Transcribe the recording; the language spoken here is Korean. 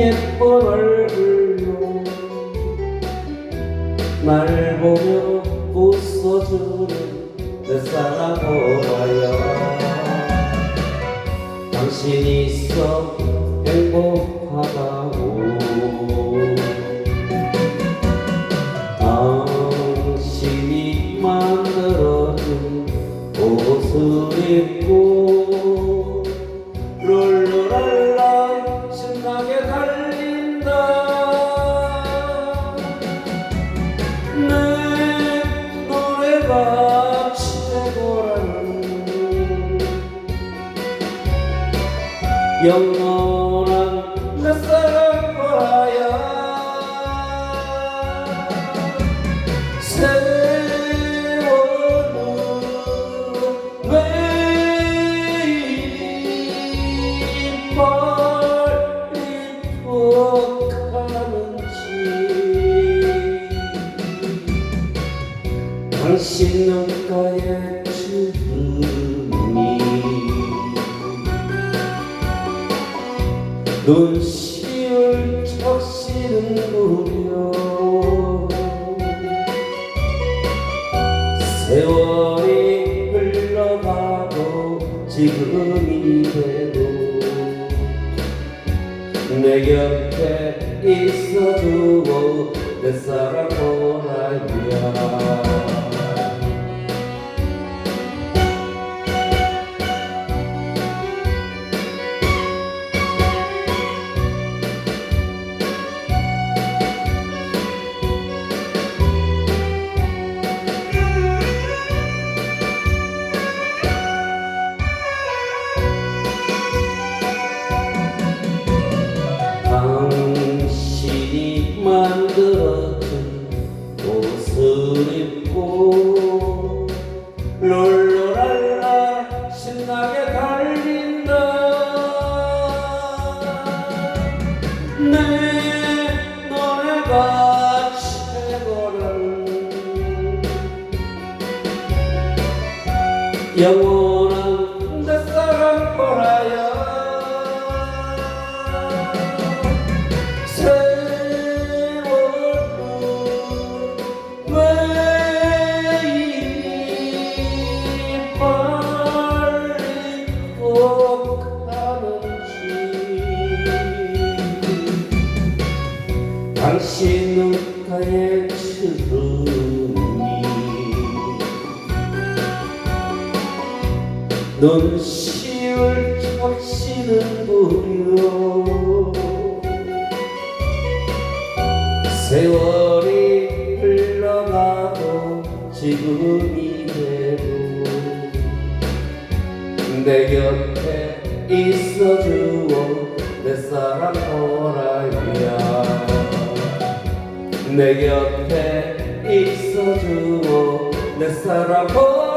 예쁜 얼굴로 날 보며 웃어주는 내 사랑어라요. 당신이 있어 행복하다고. 당신이 만들어준 옷을 입고 영원한 내 사랑 거야 세월은 왜 빨리 가는지 당신 눈가에 눈시울 적시는 무려 세월이 흘러가고 지금이 돼도 내 곁에 있어주고 내 사랑 영원한 내 사랑 보라야. 세월은 왜 이리 빨리 가는지. 당신 눈가에 눈시울 적시는 무려 세월이 흘러가도 지금이 돼도 내 곁에 있어주어 내 사랑 보라야. 내 곁에 있어주어 내 사랑 보라야